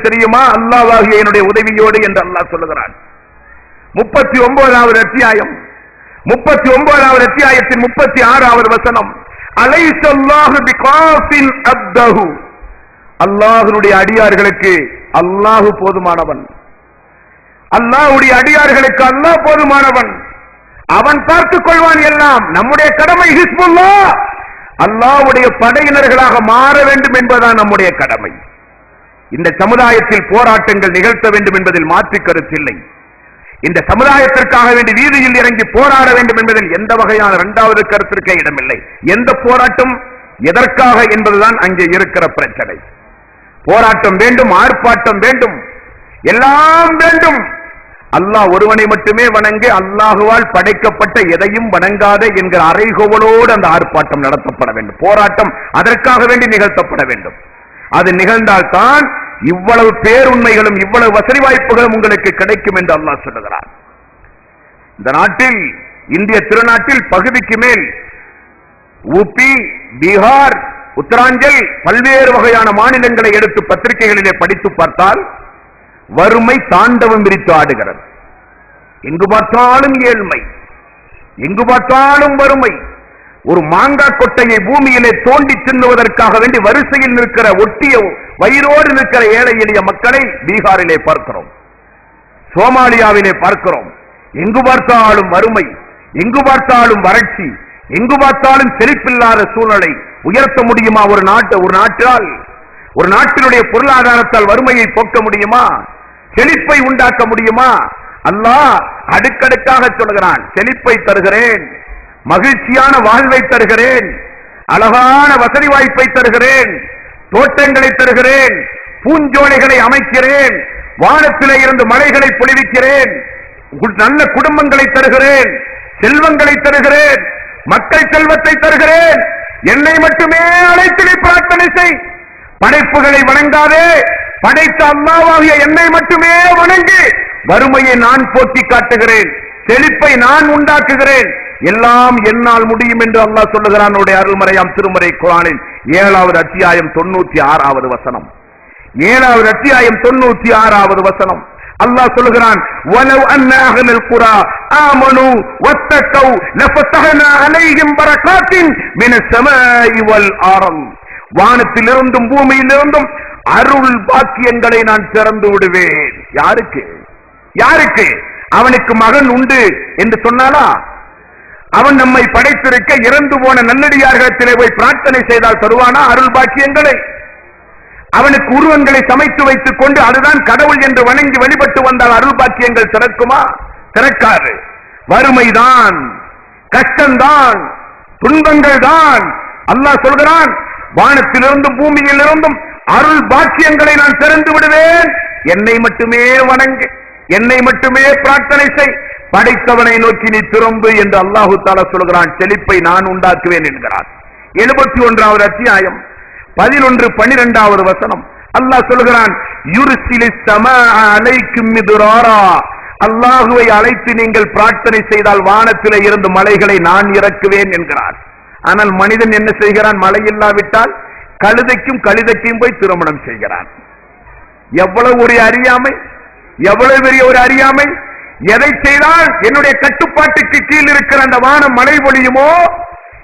தெரியுமா? அல்லாவாகிய என்னுடைய உதவியோடு என்று அல்லாஹ் சொல்லுகிறான். முப்பத்தி ஒன்பதாவது அத்தியாயம். முப்பத்தி ஒன்பதாவது அத்தியாயத்தின் முப்பத்தி ஆறாவது வசனம். அலைசல்லாஹு பிகாஃபின் அப்தஹு. அல்லாஹ்வுடைய அடியார்களுக்கு அல்லாஹு போதுமானவன். அல்லாஹுடைய அடியார்களுக்கு அல்லாஹ் போதுமானவன். அவன் பார்த்துக் கொள்வான் எல்லாம். நம்முடைய கடமை ஹிஸ்புல்லா. அல்லாவுடைய படையினர்களாக மாற வேண்டும் என்பதுதான் நம்முடைய கடமை. இந்த சமுதாயத்தில் போராட்டங்கள் நிகழ்த்த வேண்டும் என்பதில் மாற்று கருத்தில்லை இந்த சமுதாயத்திற்காக வேண்டி வீதியில் இறங்கி போராட வேண்டும் என்பதில் எந்த வகையான இரண்டாவது கருத்திற்கே இடமில்லை. எந்த போராட்டம் எதற்காக என்பதுதான் அங்கே இருக்கிற பிரச்சனை. போராட்டம் வேண்டும் ஆர்ப்பாட்டம் வேண்டும் எல்லாம் வேண்டும். அல்லாஹ் ஒருவனை மட்டுமே வணங்கி அல்லாஹுவால் படைக்கப்பட்ட எதையும் வணங்காத என்கிற அறைகோவலோடு அந்த ஆர்ப்பாட்டம் நடத்தப்பட வேண்டும். போராட்டம் அதற்காக வேண்டி நிகழ்த்தப்பட வேண்டும். அது நிகழ்ந்தால்தான் இவ்வளவு பேருண்மைகளும் இவ்வளவு வசதி வாய்ப்புகளும் உங்களுக்கு கிடைக்கும் என்று அல்லாஹ் சொல்லுகிறார் இந்த நாட்டில் இந்திய திருநாட்டில் பகுதிக்கு மேல் உபி பீகார் உத்தராஞ்சல் பல்வேறு வகையான மாநிலங்களை எடுத்து பத்திரிகைகளிலே படித்து பார்த்தால் வறுமை தாண்டவம் விரித்து ஆடுகிறது. எங்கு பார்த்தாலும் ஏழ்மை எங்கு பார்த்தாலும் வறுமை ஒரு மாங்காய் கொட்டையை பூமியிலே தோண்டி தின்னுவதற்காக வேண்டி வரிசையில் நிற்கிற ஒட்டிய வயிறோடு நிற்கிற ஏழை எளிய மக்களை பீகாரிலே பார்க்கிறோம். சோமாலியாவிலே பார்க்கிறோம். எங்கு பார்த்தாலும் வறுமை எங்கு பார்த்தாலும் வறட்சி எங்கு பார்த்தாலும் செழிப்பில்லாத சூழ்நிலை உயர்த்த முடியுமா ஒரு நாட்டு ஒரு நாட்டால் ஒரு நாட்டினுடைய பொருளாதாரத்தால் வறுமையை போக்க முடியுமா? செழிப்பை உண்டாக்க முடியுமா? அல்லாஹ் அடுக்கடுக்காக சொல்கிறான் செழிப்பை தருகிறேன். மகிழ்ச்சியான வாழ்வை தருகிறேன். அழகான வசதி வாய்ப்பை தருகிறேன். தோட்டங்களை தருகிறேன். பூஞ்சோலைகளை அமைக்கிறேன். வானத்திலே இருந்து மலைகளை பொழிவிக்கிறேன். கு- நல்ல குடும்பங்களை தருகிறேன். செல்வங்களை தருகிறேன். மக்கள் செல்வத்தை தருகிறேன். என்னை மட்டுமே அழைத்து நீ பிரார்த்தனை செய். படைப்புகளை வணங்காதே. படைத்த அம்மாவாகிய என்னை மட்டுமே வணங்கி. வறுமையை நான் போக்கி காட்டுகிறேன். செழிப்பை நான் உண்டாக்குகிறேன். எல்லாம் என்னால் முடியும் என்று அல்லாஹ் சொல்லுகிறான். அருள்மறையாம் திருமறை குரானின் ஏழாவது அத்தியாயம் தொண்ணூத்தி ஆறாவது வசனம். ஏழாவது அத்தியாயம் தொண்ணூத்தி ஆறாவது வசனம். அல்லாஹ் சொல்லுகிறான் வலவ் அன்ன அஹ்லல் குரா ஆமனு வத்தகவு லஃபதஹனா அலைஹிம் பரகாத்தின் மின ஸமாஇ வல் வானத்திலிருந்தும் பூமியிலிருந்தும் அருள் பாக்கியங்களை நான் திறந்து விடுவேன். யாருக்கு? யாருக்கு? அவனுக்கு மகன் உண்டு என்று சொன்னாலா அவன் நம்மை படைத்திருக்க இறந்து போன நல்லடியார்களிடத்திலே போய் பிரார்த்தனை செய்தால் தருவானா? அருள் பாக்கியங்களை. அவனுக்கு உருவங்களை சமைத்து வைத்துக் கொண்டு அதுதான் கடவுள் என்று வணங்கி வழிபட்டு வந்தால் அருள் பாக்கியங்கள் திறக்குமா திறக்காது வறுமைதான் கஷ்டம்தான் துன்பங்கள் தான் அல்லாஹ் சொல்கிறான் வானத்திலிருந்தும் பூமியிலிருந்தும் அருள் பாக்கியங்களை நான் திறந்து விடுவேன். என்னை மட்டுமே வணங்கு என்னை மட்டுமே பிரார்த்தனை செய். படைத்தவனை நோக்கி நீ திரும்பு என்று அல்லாஹு தாலா சொல்கிறான். செழிப்பை நான் உண்டாக்குவேன் என்கிறான் எழுபத்தி ஒன்றாவது அத்தியாயம் பதினொன்று பனிரெண்டாவது வசனம். அல்லாஹ் சொல்கிறான் அலைக்கும் மிதுராரா. அல்லாஹுவை அழைத்து நீங்கள் பிரார்த்தனை செய்தால் வானத்திலே இருந்து மலைகளை நான் இறக்குவேன் என்கிறார். ஆனால் மனிதன் என்ன செய்கிறான்? மழை இல்லாவிட்டால் கழுதைக்கும் கழுதைக்கும் போய் திருமணம் செய்கிறான். எவ்வளவு ஒரு அறியாமை எவ்வளவு பெரிய ஒரு அறியாமை எதை செய்தால் என்னுடைய கட்டுப்பாட்டுக்கு கீழ் இருக்கிற அந்த வானம் மழை பொழியுமோ?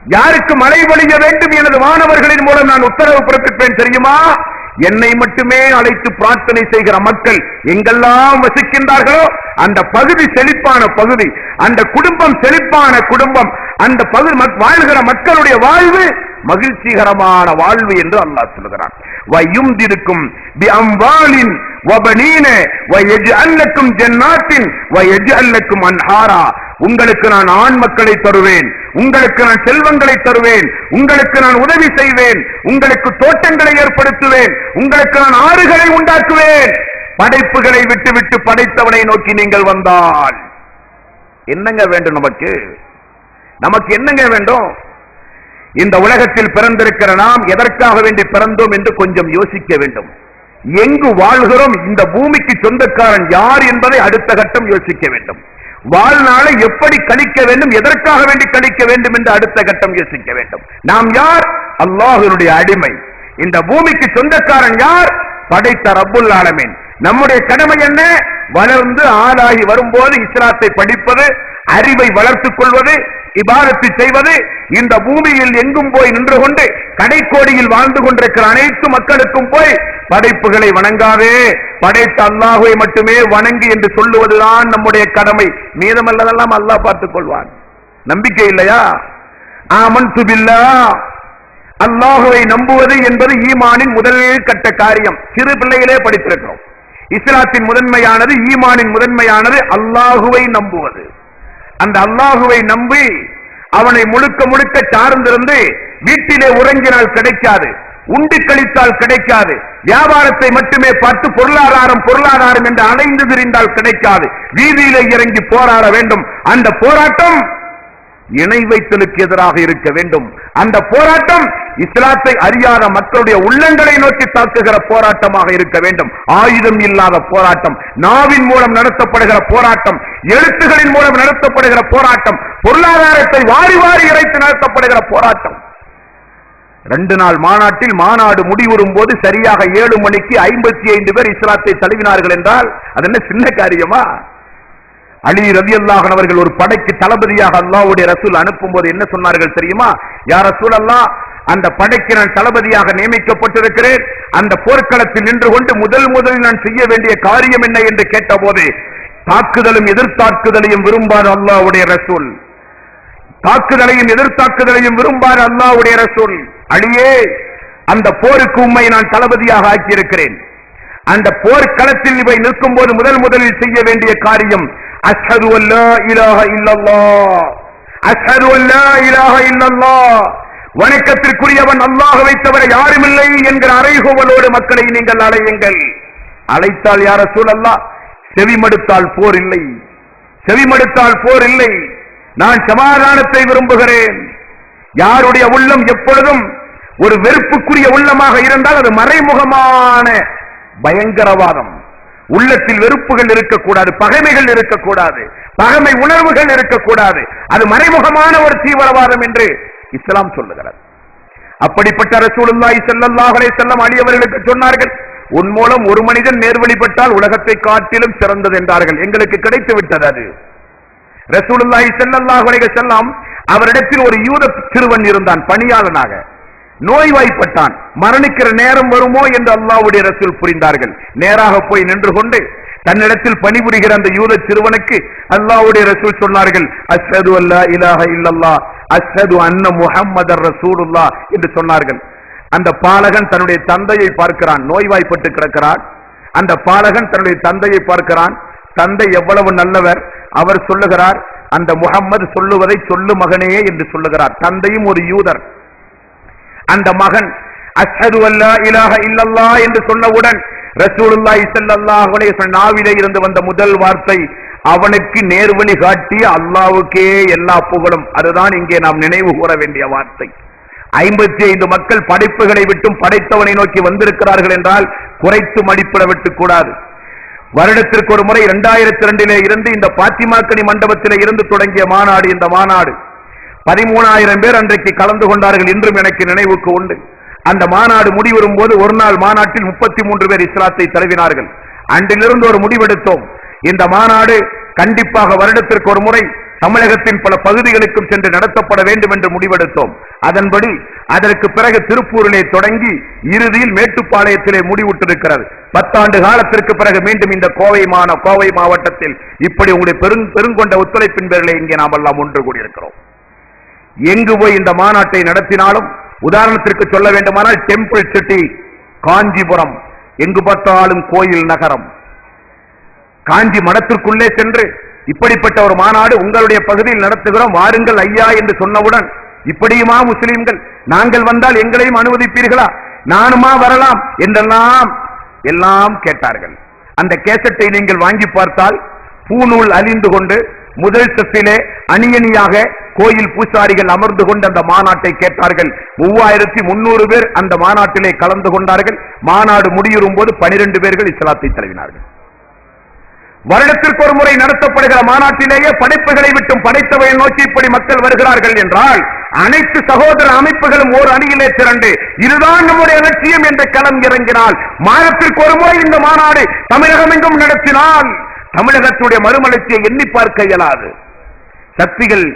யாருக்கு மழை பொழிய வேண்டும் எனது மாணவர்களின் மூலம் நான் உத்தரவு பிறப்பிப்பேன் தெரியுமா? என்னை மட்டுமே அழைத்து பிரார்த்தனை செய்கிற மக்கள் எங்கெல்லாம் வசிக்கின்றார்களோ அந்த பகுதி செழிப்பான பகுதி அந்த குடும்பம் செழிப்பான குடும்பம் அந்த பகுதி மக்- வாழ்கிற மக்களுடைய வாழ்வு மகிழ்ச்சிகரமான வாழ்வு என்று அல்லாஹ் சொல்கிறான். வயுந்திருக்கும் அம்பாலின் வபனீன வயஜல்லக்கும் ஜன்னாத்தின் வயஜல்லக்கும் அன்ஹாரா உங்களுக்கு நான் ஆண் மக்களை தருவேன். உங்களுக்கு நான் செல்வங்களை தருவேன். உங்களுக்கு நான் உதவி செய்வேன். உங்களுக்கு தோட்டங்களை ஏற்படுத்துவேன். உங்களுக்கு நான் ஆறுகளை உண்டாக்குவேன். படைப்புகளை விட்டுவிட்டு படைத்தவனை நோக்கி நீங்கள் வந்தால். என்னங்க வேண்டும் நமக்கு? நமக்கு என்னங்க வேண்டும்? இந்த உலகத்தில் பிறந்திருக்கிற நாம் எதற்காக வேண்டி பிறந்தோம் என்று கொஞ்சம் யோசிக்க வேண்டும். எங்கு வாழ்கிறோம்? இந்த பூமிக்கு சொந்தக்காரன் யார் என்பதை அடுத்த கட்டம் யோசிக்க வேண்டும். வாழ்நாளை எப்படி கழிக்க வேண்டும்? எதற்காக வேண்டி கழிக்க வேண்டும் என்று அடுத்த கட்டம் யோசிக்க வேண்டும். நாம் யார்? அல்லாஹ்வினுடைய அடிமை. இந்த பூமிக்கு சொந்தக்காரன் யார்? படைத்த ரப்புல் ஆலமீன். நம்முடைய கடமை என்ன? வளர்ந்து ஆளாகி வரும்போது இஸ்லாத்தை படிப்பது அறிவை வளர்த்துக் கொள்வது இபாரத்து செய்வது இந்த பூமியில் எங்கும் போய் நின்று கொண்டு கடைக்கோடியில் வாழ்ந்து கொண்டிருக்கிற அனைத்து மக்களுக்கும் போய் படைப்புகளை வணங்காதே. படைத்த அல்லாஹுவை மட்டுமே வணங்கு என்று சொல்லுவதுதான் நம்முடைய கடமை. மீதமல்லதெல்லாம் அல்லாஹ் பார்த்துக் கொள்வான். நம்பிக்கை இல்லையா? ஆமன் துபில்லா அல்லாஹுவை நம்புவது என்பது ஈமானின் முதல் கட்ட காரியம். சிறு பிள்ளைகளே படித்திருக்கிறோம். இஸ்லாத்தின் முதன்மையானது ஈமானின் முதன்மையானது அல்லாஹுவை நம்புவது. அந்த அல்லாஹுவை நம்பி அவனை முழுக்க முழுக்க சார்ந்திருந்து வீட்டிலே உறங்கினால் கிடைக்காது உண்டு கழித்தால் கிடைக்காது வியாபாரத்தை மட்டுமே பார்த்து பொருளாதாரம் பொருளாதாரம் என்று அலைந்து திரிந்தால் கிடைக்காது வீதியிலே இறங்கி போராட வேண்டும். அந்த போராட்டம் இணை வைத்தலுக்கு எதிராக இருக்க வேண்டும். அந்த போராட்டம் இஸ்லாத்தை அறியாத மக்களுடைய உள்ளங்களை நோக்கி தாக்குகிற போராட்டமாக இருக்க வேண்டும். ஆயுதம் இல்லாத போராட்டம் நாவின் மூலம் நடத்தப்படுகிற போராட்டம் எழுத்துகளின் மூலம் நடத்தப்படுகிற போராட்டம் பொருளாதாரத்தை வாரி வாரி இறைத்து நடத்தப்படுகிற போராட்டம். ரெண்டு நாள் மாநாட்டில் மாநாடு முடிவுறும் போது சரியாக ஏழு மணிக்கு ஐம்பத்தி ஐந்து பேர் இஸ்லாத்தை தழுவினார்கள் என்றால் அது என்ன சின்ன காரியமா? அலி ரவி அவர்கள் ஒரு படைக்கு தளபதியாக அல்லாவுடைய ரசூல் அனுப்பும் போது என்ன சொன்னார்கள் தெரியுமா? யார் ரசூல் அல்லா அந்த படைக்கு நான் தளபதியாக நியமிக்கப்பட்டிருக்கிறேன். அந்த போர்க்களத்தில் நின்று கொண்டு முதல் முதலில் நான் செய்ய வேண்டிய காரியம் என்ன என்று கேட்டபோது தாக்குதலும் எதிர்த்தாக்குதலையும் விரும்பார் அல்லாவுடைய ரசூல். தாக்குதலையும் எதிர்த்தாக்குதலையும் விரும்பார் அல்லாவுடைய ரசூல். அடியே அந்த போருக்கு உண்மை நான் தளபதியாக ஆக்கியிருக்கிறேன். அந்த போர்க்களத்தில் இவை நிற்கும் போது முதல் முதலில் செய்ய வேண்டிய காரியம் அஷ்ஹது அல்லா இலாக இல்லல்லா அஷ்ஹது அல்லா இலாக இல்லல்லா வணக்கத்திற்குரியவன் அல்லாஹ்வை தவிர யாருமில்லை என்கிற அறைகோவலோடு மக்களை நீங்கள் அழையுங்கள் அழைத்தால் யார சூழல்லா செவிமடுத்தால் போர் இல்லை. செவிமடுத்தால் போர் இல்லை. நான் சமாதானத்தை விரும்புகிறேன். யாருடைய உள்ளம் எப்பொழுதும் ஒரு வெறுப்புக்குரிய உள்ளமாக இருந்தால் அது மறைமுகமான பயங்கரவாதம். உள்ளத்தில் வெறுப்புகள் இருக்கக்கூடாது பகைமைகள் இருக்கக்கூடாது பகைமை உணர்வுகள் இருக்கக்கூடாது. அது மறைமுகமான ஒரு தீவிரவாதம் என்று இஸ்லாம் சொல்லுகிறது. அப்படிப்பட்ட ரசூலுல்லாஹி ஸல்லல்லாஹு அலைஹி வஸல்லம் அலி அவர்களுக்கு சொன்னார்கள் உன் மூலம் ஒரு மனிதன் நேர்வழிப்பட்டால் உலகத்தை காட்டிலும் சிறந்தது என்றார்கள். எங்களுக்கு கிடைத்து விட்டது அது. ரசூலுல்லாஹி ஸல்லல்லாஹு அலைஹி வஸல்லம் அவரிடத்தில் ஒரு யூத சிறுவன் இருந்தான் பணியாளனாக. நோய்வாய்ப்பட்டான். மரணிக்கிற நேரம் வருமோ என்று அல்லாஹ்வுடைய ரசூல் புரிந்தார்கள். நேராக போய் நின்று கொண்டு தன்னிடத்தில் பணிபுரிகிற அந்த யூத சிறுவனுக்கு அல்லாவுடைய ரசூல் சொன்னார்கள் அஸ்வது அல்லா இலாஹ இல்லல்லா அஷ்ஹது அன்ன முகம்மது ரசூலுல்லாஹ் என்று சொன்னார்கள். அந்த பாலகன் தன்னுடைய தந்தையை பார்க்கிறான். நோய்வாய்ப்பட்டு கிடக்கிறான் அந்த பாலகன் தன்னுடைய தந்தையை பார்க்கிறான். தந்தை எவ்வளவு நல்லவர். அவர் சொல்லுகிறார் அந்த முகம்மது சொல்லுவதை சொல்லு மகனே என்று சொல்லுகிறார். தந்தையும் ஒரு யூதர். அந்த மகன் அஷ்ஹது அல்லா இலாஹ இல்லல்லா என்று சொன்னவுடன் ரசூலுல்லாஹி ஸல்லல்லாஹு அலைஹி நாவிலே இருந்து வந்த முதல் வார்த்தை அவனுக்கு நேர்வழி காட்டிய அல்லாவுக்கே எல்லா புகழும். அதுதான் இங்கே நாம் நினைவு கூற வேண்டிய வார்த்தை. ஐம்பத்தி ஐந்து மக்கள் படைப்புகளை விட்டும் படைத்தவனை நோக்கி வந்திருக்கிறார்கள் என்றால் குறைத்து மதிப்பிட விட்டுக் கூடாது வருடத்திற்கு ஒரு முறை இரண்டாயிரத்தி இரண்டிலே இருந்து இந்த பாத்திமாக்கனி மண்டபத்திலே இருந்து தொடங்கிய மாநாடு இந்த மாநாடு. பதிமூணாயிரம் பேர் அன்றைக்கு கலந்து கொண்டார்கள் இன்றும் எனக்கு நினைவுக்கு உண்டு. அந்த மாநாடு முடிவரும் போது ஒரு நாள் மாநாட்டில் முப்பத்தி மூன்று பேர் இஸ்லாத்தை தழுவினார்கள். அன்றிலிருந்து ஒரு முடிவெடுத்தோம். இந்த மாநாடு கண்டிப்பாக வருடத்திற்கு ஒரு முறை தமிழகத்தின் பல பகுதிகளுக்கும் சென்று நடத்தப்பட வேண்டும் என்று முடிவெடுத்தோம். அதன்படி அதற்கு பிறகு திருப்பூரிலே தொடங்கி இறுதியில் மேட்டுப்பாளையத்திலே முடிவுற்றிருக்கிறது. பத்தாண்டு காலத்திற்கு பிறகு மீண்டும் இந்த கோவை மான கோவை மாவட்டத்தில் இப்படி உங்களுடைய பெருங் பெருங்கொண்ட ஒத்துழைப்பின் பேரிலே இங்கே நாம் எல்லாம் ஒன்று கூடியிருக்கிறோம். எங்கு போய் இந்த மாநாட்டை நடத்தினாலும் உதாரணத்திற்கு சொல்ல வேண்டுமானால் டெம்பிள் சிட்டி காஞ்சிபுரம் எங்கு பார்த்தாலும் கோயில் நகரம். காஞ்சி மடத்திற்குள்ளே சென்று இப்படிப்பட்ட ஒரு மாநாடு உங்களுடைய பகுதியில் நடத்துகிறோம். வாருங்கள் ஐயா என்று சொன்னவுடன் இப்படியுமா முஸ்லிம்கள்? நாங்கள் வந்தால் எங்களையும் அனுமதிப்பீர்களா? நானுமா வரலாம்? என்றெல்லாம் எல்லாம் கேட்டார்கள். அந்த கேசட்டை நீங்கள் வாங்கி பார்த்தால் பூநூல் அழிந்து கொண்டு முதல் சத்திலே அணியணியாக கோயில் பூசாரிகள் அமர்ந்து கொண்டு அந்த மாநாட்டை கேட்டார்கள். மூவாயிரத்தி முன்னூறு பேர் அந்த மாநாட்டிலே கலந்து கொண்டார்கள். மாநாடு முடியுறும் போது பனிரெண்டு பேர்கள் இஸ்லாத்தை தழுவினார்கள். வருடத்திற்கு ஒரு முறை நடத்தப்படுகிற மாநாட்டிலேயே படைப்புகளை விட்டும் படைத்தவையை நோக்கி இப்படி மக்கள் வருகிறார்கள் என்றால் அனைத்து சகோதர அமைப்புகளும் ஓர் அணியிலே திரண்டு இதுதான் நம்முடைய லட்சியம் என்ற களம் இறங்கினால் மாதத்திற்கு ஒரு முறை இந்த மாநாடு தமிழகம் எங்கும் நடத்தினால் தமிழகத்துடைய மறுமலர்ச்சியை எண்ணி பார்க்க இயலாது. சக்திகள்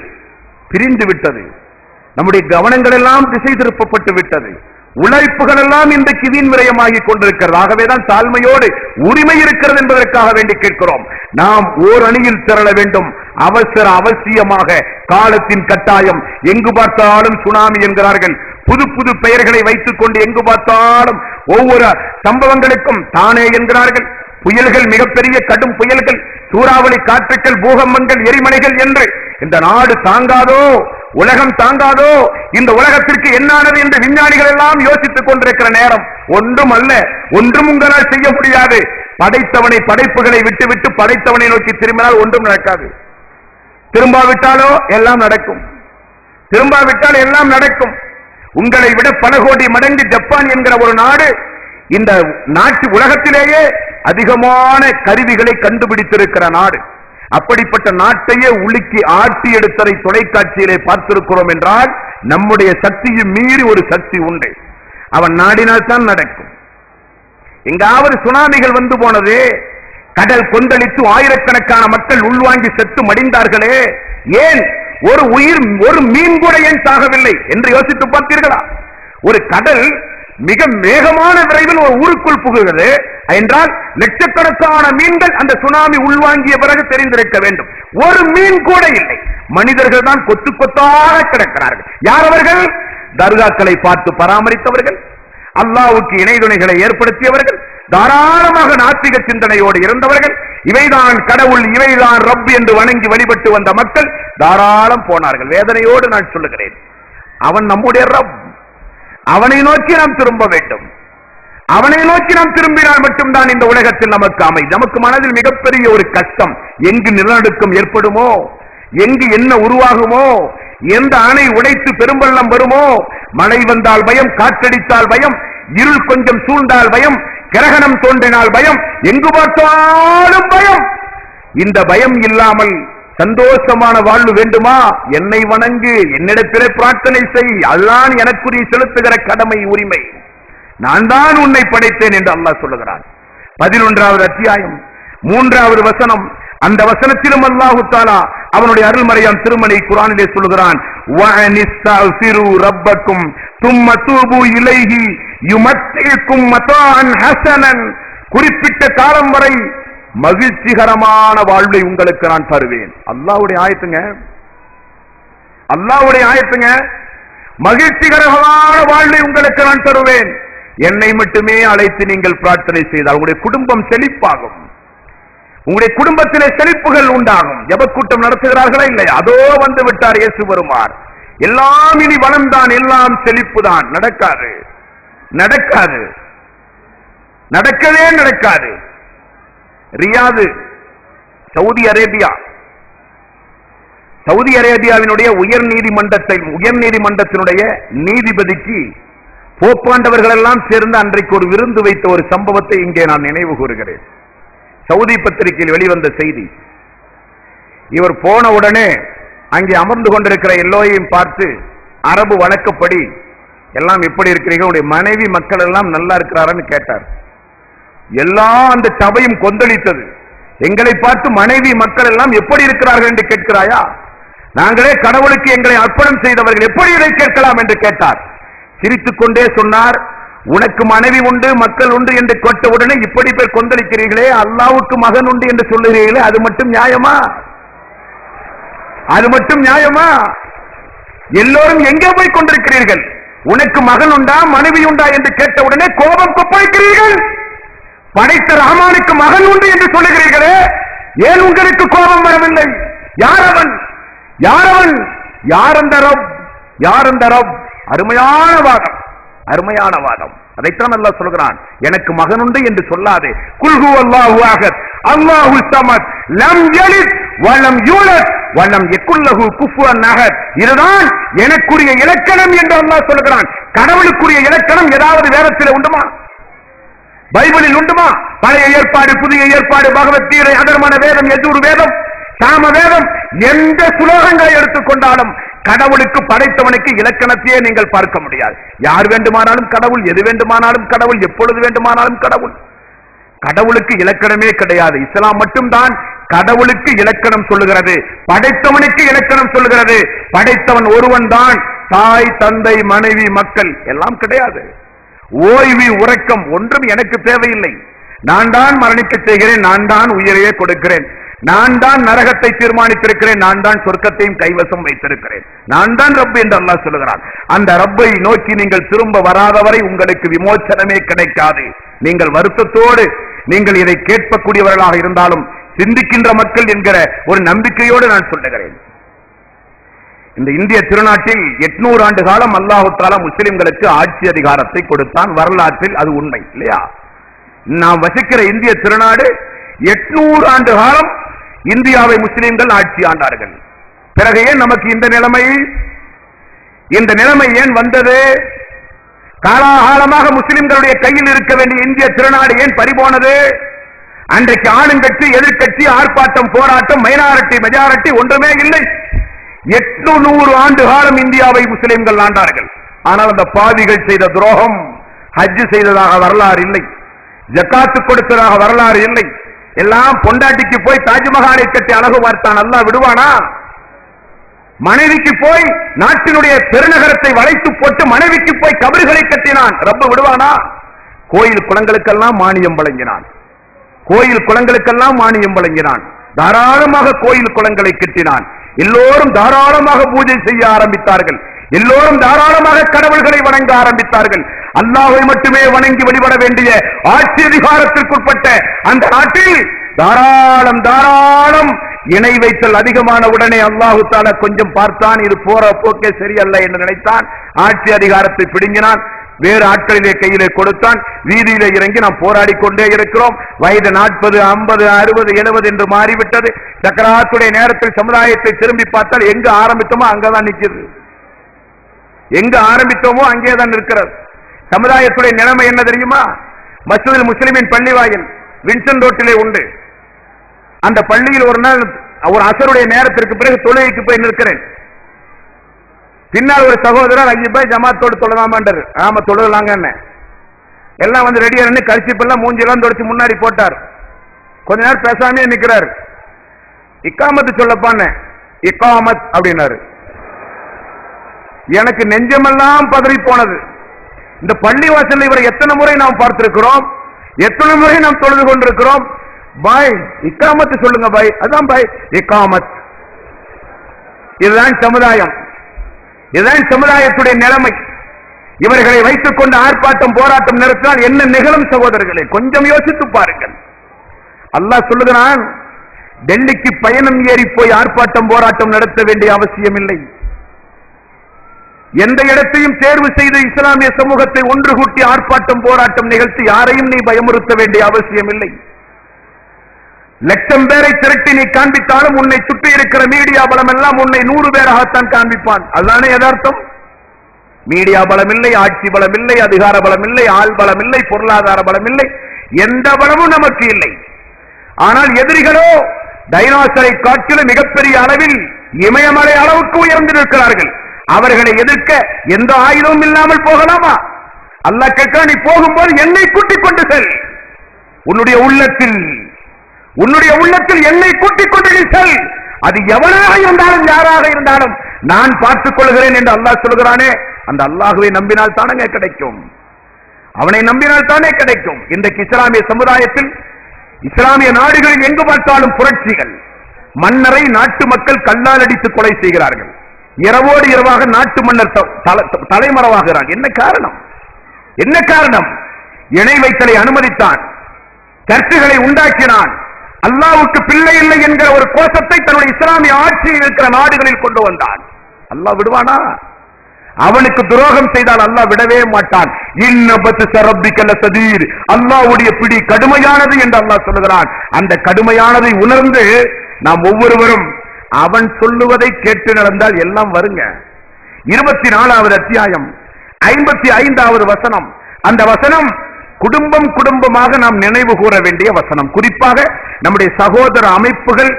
பிரிந்து விட்டது. நம்முடைய கவனங்கள் எல்லாம் திசை திருப்பப்பட்டு விட்டது. உழைப்புகள் எல்லாம் இன்றைக்கு வீண் விரயமாகிக் கொண்டிருக்கிறது. ஆகவேதான் தாழ்மையோடு உரிமை இருக்கிறது என்பதற்காக வேண்டி கேட்கிறோம். நாம் ஓர் அணியில் திரள வேண்டும். அவசர அவசியமாக காலத்தின் கட்டாயம். எங்கு பார்த்தாலும் சுனாமி என்கிறார்கள். புது புது பெயர்களை வைத்துக் கொண்டு எங்கு பார்த்தாலும் ஒவ்வொரு சம்பவங்களுக்கும் தானே என்கிறார்கள். புயல்கள் மிகப்பெரிய கடும் புயல்கள். சூறாவளி காற்றுக்கள் பூகம்பங்கள் எரிமலைகள் என்று. இந்த நாடு தாங்காதோ? உலகம் தாங்காதோ? இந்த உலகத்திற்கு என்னானது என்று விஞ்ஞானிகள் எல்லாம் யோசித்துக் கொண்டிருக்கிற நேரம் ஒன்றும் அல்ல ஒன்றும் உங்களால் செய்ய முடியாது. படைத்தவனை படைப்புகளை விட்டுவிட்டு படைத்தவனை நோக்கி திரும்பினால் ஒன்றும் நடக்காது. திரும்பாவிட்டாலோ எல்லாம் நடக்கும். திரும்பாவிட்டால் எல்லாம் நடக்கும். உங்களை விட பல கோடி மடங்கு ஜப்பான் என்கிற ஒரு நாடு இந்த நாட்டு உலகத்திலேயே அதிகமான கருவிகளை கண்டுபிடித்திருக்கிற நாடு. அப்படிப்பட்ட நாட்டையே உலுக்கி ஆட்டி எடுத்ததை தொலைக்காட்சியிலே பார்த்திருக்கிறோம் என்றால் நம்முடைய சக்தியும் மீறி ஒரு சக்தி உண்டு. அவன் நாடினால் தான் நடக்கும். எங்காவது சுனாமிகள் வந்து போனது கடல் கொந்தளித்து ஆயிரக்கணக்கான மக்கள் உள்வாங்கி செத்து மடிந்தார்களே ஏன் ஒரு உயிர் ஒரு மீன் கூட ஏன் சாகவில்லை என்று யோசித்து பார்த்தீர்களா? ஒரு கடல் மிக வேகமான விரைவில் ஒரு ஊருக்குள் புகுகிறது என்றால் லட்சக்கணக்கான மீன்கள் அந்த சுனாமி உள்வாங்கிய பிறகு தெரிந்திருக்க வேண்டும். ஒரு மீன் கூட இல்லை. மனிதர்கள் தான் கொத்து கொத்தாக கிடக்கிறார்கள். யார் அவர்கள்? தர்காக்களை பார்த்து பராமரித்தவர்கள். அல்லாவுக்கு இணை துணைகளை ஏற்படுத்தியவர்கள். தாராளமாக நாத்திக சிந்தனையோடு இருந்தவர்கள். இவைதான் கடவுள் இவைதான் ரப் என்று வணங்கி வழிபட்டு வந்த மக்கள் தாராளம் போனார்கள். வேதனையோடு நான் சொல்லுகிறேன். அவன் நம்முடைய ரப். அவனை நோக்கி நாம் திரும்ப வேண்டும். அவனை நோக்கி நாம் திரும்பினால் மட்டும்தான் இந்த உலகத்தில் நமக்கு அமை நமக்கு மனதில் மிகப்பெரிய ஒரு கஷ்டம். எங்கு நிலநடுக்கம் ஏற்படுமோ? எங்கு என்ன உருவாகுமோ? எந்த அணை உடைத்து பெரும்பள்ளம் வருமோ? மழை வந்தால் பயம் காற்றடித்தால் பயம் இருள் கொஞ்சம் சூழ்ந்தால் பயம் கிரகணம் தோன்றினால் பயம் எங்கு பார்த்தாலும் பயம். இந்த பயம் இல்லாமல் சந்தோஷமான வாழ்வு வேண்டுமா? என்னை வணங்கு என்னிடத்திலே பிரார்த்தனை செய். அல்லான் எனக்குரிய செலுத்துகிற கடமை உரிமை. நான் தான் உன்னை படைத்தேன் என்று அல்லாஹ் சொல்லுகிறான். பதினொன்றாவது அத்தியாயம் மூன்றாவது வசனம். அந்த வசனத்திலும் அல்லாஹு தாலா அவனுடைய அருள்மறையம் திருமணி குரானிலே சொல்லுகிறான் ரப்பக்கும் தும்ம தூபு இலைகி யுமத்திக்கும் மத்தான் ஹசனன். குறிப்பிட்ட காலம் வரை மகிழ்ச்சிகரமான வாழ்வை உங்களுக்கு நான் தருவேன். அல்லாவுடைய ஆயத்துங்க அல்லாஹ்வுடைய ஆயத்துங்க மகிழ்ச்சிகரமான வாழ்வை உங்களுக்கு நான் தருவேன். என்னை மட்டுமே அழைத்து நீங்கள் பிரார்த்தனை செய்தால் உங்களுடைய குடும்பம் செழிப்பாகும். உங்களுடைய குடும்பத்திலே செழிப்புகள் உண்டாகும். ஜபக்கூட்டம் நடத்துகிறார்களா இல்லை அதோ வந்து விட்டார் இயேசு வருமார். எல்லாம் இனி வளம்தான் எல்லாம் செழிப்பு தான் நடக்காது. நடக்காது. நடக்கவே நடக்காது. Riyadh Saudi Arabia. சவுதி அரேபியாவினுடைய உயர் நீதிமன்றத்தை உயர் நீதிமன்றத்தினுடைய நீதிபதிக்கு போப்பாண்டவர்கள் எல்லாம் சேர்ந்து அன்றைக்கு ஒரு விருந்து வைத்த ஒரு சம்பவத்தை இங்கே நான் நினைவு கூறுகிறேன். சவுதி பத்திரிகையில் வெளிவந்த செய்தி. இவர் போன உடனே அங்கே அமர்ந்து கொண்டிருக்கிற எல்லோரையும் பார்த்து அரபு வழக்கப்படி எல்லாம் எப்படி இருக்கிறீங்க உடைய மனைவி மக்கள் எல்லாம் நல்லா இருக்கிறாரன்னு கேட்டார். எல்லா அந்த சபையும் கொந்தளித்தது. எங்களை பார்த்து மனைவி மக்கள் எல்லாம் எப்படி இருக்கிறார்கள் என்று கேட்கிறாயா? நாங்களே கடவுளுக்கு எங்களை அர்ப்பணம் செய்தவர்கள் எப்படி இதை கேட்கலாம்? என்று கேட்டார். சிரித்துக் கொண்டே சொன்னார் உனக்கு மனைவி உண்டு மக்கள் உண்டு என்று கொட்ட உடனே இப்படி பேர் கொந்தளிக்கிறீர்களே அல்லாவுக்கு மகன் உண்டு என்று சொல்லுகிறீர்களே அது மட்டும் நியாயமா? அது மட்டும் நியாயமா? எல்லோரும் எங்கே போய் கொண்டிருக்கிறீர்கள்? உனக்கு மகன் உண்டா மனைவி உண்டா என்று கேட்ட உடனே கோபம் கொப்பளிக்கிறீர்கள்? படைத்த ராமானுக்கு மகன் உண்டு என்று சொல்லுகிறீர்களே ஏன் உங்களுக்கு கோபம் வரவில்லை? யார் அவன்? யார் அவன்? யார் அந்த ரப்? யார் அந்த ரப்? அருமையான வாதம். அருமையான வாதம். அதைத்தான் அல்லாஹ் சொல்கிறான். எனக்கு மகன் உண்டு என்று சொல்லாதே. குல்ஹு அல்லாஹு அஹத். அல்லாஹு சமத். லம் யலித் வலம் யூலத். வலம் யக்குல்லஹு குஃபுவன் நகர் இதுதான் எனக்குரிய இலக்கணம் என்று அல்லாஹ் சொல்கிறான். கடவுளுக்குரிய இலக்கணம் ஏதாவது வேதத்தில் உண்டுமா? பைபிளில் உண்டுமா? பழைய ஏற்பாடு புதிய ஏற்பாடு பகவத்கீதை அதர்மன வேதம் எஜூர் வேதம் சாம வேதம் எந்த சுலோகங்களை எடுத்துக்கொண்டாலும் கடவுளுக்கு படைத்தவனுக்கு இலக்கணத்தையே நீங்கள் பார்க்க முடியாது. யார் வேண்டுமானாலும் கடவுள் எது வேண்டுமானாலும் கடவுள் எப்பொழுது வேண்டுமானாலும் கடவுள். கடவுளுக்கு இலக்கணமே கிடையாது. இஸ்லாம் மட்டும்தான் கடவுளுக்கு இலக்கணம் சொல்லுகிறது. படைத்தவனுக்கு இலக்கணம் சொல்லுகிறது. படைத்தவன் ஒருவன் தான் தாய் தந்தை மனைவி மக்கள் எல்லாம் கிடையாது. ஓய்வு உறக்கம் ஒன்றும் எனக்கு தேவையில்லை. நான் தான் மரணிக்க செய்கிறேன் நான் தான் உயிரையே கொடுக்கிறேன். நான் தான் நரகத்தை தீர்மானித்திருக்கிறேன் நான் தான் சொர்க்கத்தையும் கைவசம் வைத்திருக்கிறேன். நான் தான் ரப்பு என்று அல்லாஹ் சொல்லுகிறான். அந்த ரப்பை நோக்கி நீங்கள் திரும்ப வராதவரை உங்களுக்கு விமோச்சனமே கிடைக்காது. நீங்கள் வருத்தத்தோடு நீங்கள் இதை கேட்கக்கூடியவர்களாக இருந்தாலும் சிந்திக்கின்ற மக்கள் என்கிற ஒரு நம்பிக்கையோடு நான் சொல்லுகிறேன். இந்த இந்திய திருநாட்டில் எட்நூறு ஆண்டு காலம் அல்லாஹுத்தால முஸ்லிம்களுக்கு ஆட்சி அதிகாரத்தை கொடுத்தான். வரலாற்றில் அது உண்மை இல்லையா? நாம் வசிக்கிற இந்திய திருநாடு எட்நூறு ஆண்டு காலம் இந்தியாவை முஸ்லிம்கள் ஆட்சி ஆண்டார்கள். பிறகு ஏன் நமக்கு இந்த நிலைமை? இந்த நிலைமை ஏன் வந்தது? காலாகாலமாக முஸ்லிம்களுடைய கையில் இருக்க வேண்டிய இந்திய திருநாடு ஏன் பறிபோனது? அன்றைக்கு ஆளுங்கட்சி எதிர்க்கட்சி ஆர்ப்பாட்டம் போராட்டம் மைனாரிட்டி மெஜாரிட்டி ஒன்றுமே இல்லை. எட்டுநூறு ஆண்டு காலம் இந்தியாவை முஸ்லிம்கள் ஆண்டார்கள். ஆனால் அந்த பாதிகள் செய்த துரோகம் ஹஜ் செய்ததாக வரலாறு இல்லை. ஜக்காத்து கொடுத்ததாக வரலாறு இல்லை. எல்லாம் பொண்டாட்டிக்கு போய் தாஜ்மஹாலை கட்டி அழகு பார்த்தான். அல்லா விடுவானா? மனைவிக்கு போய் நாட்டினுடைய பெருநகரத்தை வளைத்து போட்டு மனைவிக்கு போய் கபறுகளை கட்டினான். ரப்ப விடுவானா? கோயில் குளங்களுக்கெல்லாம் மானியம் வழங்கினான். கோயில் குளங்களுக்கெல்லாம் மானியம் வழங்கினான். தாராளமாக கோயில் குளங்களை கட்டினான். எல்லோரும் தாராளமாக பூஜை செய்ய ஆரம்பித்தார்கள். எல்லோரும் தாராளமாக கடவுள்களை வணங்க ஆரம்பித்தார்கள். அல்லாவை மட்டுமே வணங்கி வழிபட வேண்டிய ஆட்சி அதிகாரத்திற்குட்பட்ட அந்த நாட்டில் தாராளம் தாராளம் இணை வைத்தல் அதிகமான உடனே அல்லாஹு கொஞ்சம் பார்த்தான். இது போற போக்கே சரியல்ல என்று நினைத்தான். ஆட்சி அதிகாரத்தை பிடுங்கினான். வேறு ஆட்களிலே கையிலே கொடுத்தான். வீதியிலே இறங்கி நாம் போராடி கொண்டே இருக்கிறோம். வயது நாற்பது ஐம்பது அறுபது எழுபது என்று மாறிவிட்டது. சக்கராத்துடைய நேரத்தில் சமுதாயத்தை திரும்பி பார்த்தால் எங்கு ஆரம்பித்தோமோ அங்கதான் நிற்கிறது எங்க ஆரம்பித்தோமோ அங்கே தான் இருக்கிறது சமுதாயத்துடைய நிலைமை என்ன தெரியுமா? மசூதில் முஸ்லிமின் பள்ளி வாயில் வின்சன் ரோட்டிலே உண்டு. அந்த பள்ளியில் ஒரு நாள் ஒரு அசருடைய நேரத்திற்கு பிறகு தொழுகைக்கு போய் நிற்கிறேன். பின்னால் ஒரு சகோதரர் அஞ்சு போய் ஜமாத்தோடு தொழலாமான்றாரு ஆமா தொழலாங்க எல்லாம் வந்து ரெடியா நின்று கரிசிப்பெல்லாம் மூஞ்செல்லாம் தொடச்சு முன்னாடி போட்டார். கொஞ்ச நேரம் பேசாமே நிற்கிறார் இக்காமத்து சொல்லப்பான்னு. இக்காமத் அப்படின்னாரு. எனக்கு நெஞ்சமெல்லாம் பதறி போனது இந்த பள்ளி வாசல்ல இவரை எத்தனை முறை நாம் பார்த்திருக்கிறோம்? எத்தனை முறை நாம் தொழுது கொண்டிருக்கிறோம்? பாய் இக்காமத்து சொல்லுங்க பாய். அதான் பாய் இக்காமத். இதுதான் சமுதாயம். இதுதான் சமுதாயத்துடைய நிலைமை. இவர்களை வைத்துக் கொண்டு ஆர்ப்பாட்டம் போராட்டம் நடத்தினால் என்ன நிகழும் சகோதரர்களே? கொஞ்சம் யோசித்து பாருங்கள். அல்லாஹ் சொல்லுகிறான் டெல்லிக்கு பயணம் ஏறி போய் ஆர்ப்பாட்டம் போராட்டம் நடத்த வேண்டிய அவசியம் இல்லை எந்த இடத்தையும் தேர்வு செய்து இஸ்லாமிய சமூகத்தை ஒன்று கூட்டி ஆர்ப்பாட்டம் போராட்டம் நிகழ்த்தி யாரையும் நீ பயமுறுத்த வேண்டிய அவசியம் இல்லை லட்சம் பேரை திரட்டி நீ காண்பித்தாலும் உன்னை சுற்றி இருக்கிற மீடியா பலம் எல்லாம் உன்னை நூறு பேராகத்தான் காண்பிப்பான். அதுதானே யதார்த்தம்? மீடியா பலம் இல்லை ஆட்சி பலம் இல்லை அதிகார பலம் இல்லை ஆள் பலம் இல்லை பொருளாதார பலம் இல்லை எந்த பலமும் நமக்கு இல்லை. ஆனால் எதிரிகளோ டைனாசரை காட்டிலும் மிகப்பெரிய அளவில் இமயமலை அளவுக்கு உயர்ந்திருக்கிறார்கள். அவர்களை எதிர்க்க எந்த ஆயுதமும் இல்லாமல் போகலாமா? அல்லாஹ் கேட்க நீ போகும்போது என்னை கூட்டிக் கொண்டு செல். உன்னுடைய உள்ளத்தில் உன்னுடைய உள்ளத்தில் என்னை கூட்டிக் கொண்டு நீ செல். அது எவனாக இருந்தாலும் யாராக இருந்தாலும் நான் பார்த்துக் கொள்கிறேன் என்று அல்லாஹ் சொல்கிறானே. அந்த அல்லாஹுவை நம்பினால் தானே கிடைக்கும். அவனை நம்பினால் தானே கிடைக்கும். இன்றைக்கு இஸ்லாமிய சமுதாயத்தில் இஸ்லாமிய நாடுகளில் எங்கு பார்த்தாலும் புரட்சிகள். மன்னரை நாட்டு மக்கள் கல்லால் அடித்து கொலை செய்கிறார்கள். இரவோடு இரவாக நாட்டு மன்னர் த- தலைமறைவாகிறான். என்ன காரணம்? என்ன காரணம்? இணை வைத்தலை அனுமதித்தான். சர்ச்சுகளை உண்டாக்கினான். அல்லாவுக்கு பிள்ளை இல்லை என்கிற ஒரு கோஷத்தை தன்னுடைய இஸ்லாமிய ஆட்சியில் இருக்கிற நாடுகளில் கொண்டு வந்தான். அல்லாஹ் விடுவானா? அவனுக்கு துரோகம் செய்தால் அல்லாஹ் விடவே மாட்டான். அல்லாவுடைய சதீர் அல்லாஹ்வுடைய பிடி கடுமையானது என்று அல்லாஹ் சொல்லுகிறான். அந்த கடுமையானதை உணர்ந்து நாம் ஒவ்வொருவரும் அவன் சொல்லுவதை கேட்டு நடந்தால் எல்லாம் வருங்க. இருபத்தி நாலாவது அத்தியாயம் ஐம்பத்தி ஐந்தாவது வசனம். அந்த வசனம் குடும்பம் குடும்பமாக நாம் நினைவு கூற வேண்டிய வசனம். குறிப்பாக நம்முடைய சகோதர அமைப்புகள்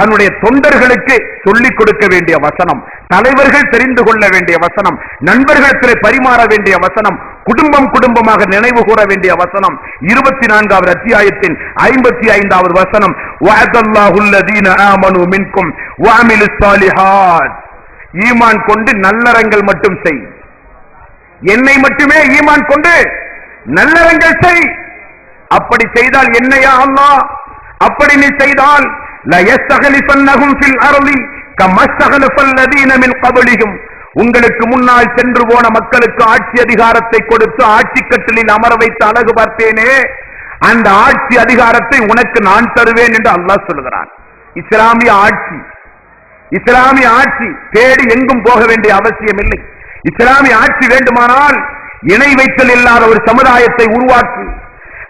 தன்னுடைய தொண்டர்களுக்கு சொல்லிக் கொடுக்க வேண்டிய வசனம் தலைவர்கள் தெரிந்து கொள்ள வேண்டிய வசனம் நண்பர்களிடத்திலே பரிமாற வேண்டிய வசனம் குடும்பம் குடும்பமாக நினைவு கூற வேண்டிய வசனம் இருபத்தி நான்காவது அத்தியாயத்தின் ஐம்பத்தி ஐந்தாவது வசனம் மின்கும் ஈமான் கொண்டு நல்லறங்கள் மட்டும் செய். என்னை மட்டுமே ஈமான் கொண்டு நல்லறங்கள் செய். அப்படி செய்தால் என்னையா அல்லா அப்படி நீ செய்தால் உங்களுக்கு முன்னால் சென்று போன மக்களுக்கு ஆட்சி அதிகாரத்தை கொடுத்து ஆட்சி கட்டிலில் அமர வைத்து அழகு பார்த்தேனே. அந்த ஆட்சி அதிகாரத்தை உனக்கு நான் தருவேன் என்று அல்லாஹ் சொல்லுகிறான். இஸ்லாமிய ஆட்சி இஸ்லாமிய ஆட்சி தேடி எங்கும் போக வேண்டிய அவசியம் இல்லை. இஸ்லாமிய ஆட்சி வேண்டுமானால் இணை வைத்தல் இல்லாத ஒரு சமுதாயத்தை உருவாக்கு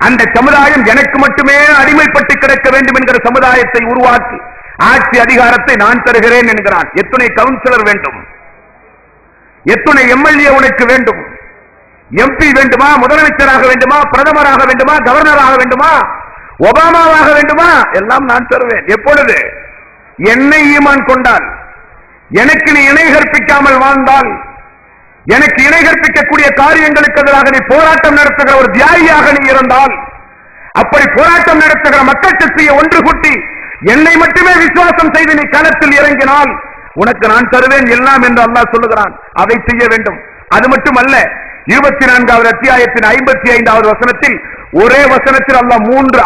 அந்த சமுதாயம் எனக்கு மட்டுமே அடிமைப்பட்டு கிடக்க வேண்டும் என்கிற சமுதாயத்தை உருவாக்கி ஆட்சி அதிகாரத்தை நான் தருகிறேன் என்கிறான். எத்தனை கவுன்சிலர் வேண்டும். எத்தனை எம்எல்ஏ உனக்கு வேண்டும். எம்பி வேண்டுமா முதலமைச்சராக வேண்டுமா பிரதமராக வேண்டுமா கவர்னராக வேண்டுமா ஒபாமாவாக வேண்டுமா? எல்லாம் நான் தருவேன். எப்பொழுது? என்னை ஈமான் கொண்டால். எனக்கு நீ இணை கற்பிக்காமல் வாழ்ந்தால். எனக்கு இணை கற்பிக்கக்கூடிய காரியங்களுக்கு எதிராக நீ போராட்டம் நடத்துகிற ஒரு தியாகியாக நீ இருந்தால் அப்படி போராட்டம் நடத்துகிற மக்கள் சக்தியை ஒன்று கூட்டி என்னை மட்டுமே விசுவாசம் செய்து நீ களத்தில் இறங்கினால் உனக்கு நான் தருவேன் எல்லாம் என்று அல்லாஹ் சொல்லுகிறான். அதை செய்ய வேண்டும். அது மட்டுமல்ல இருபத்தி நான்காவது அத்தியாயத்தின் ஐம்பத்தி ஐந்தாவது வசனத்தில் ஒரே வசனத்தில் அல்ல மூன்று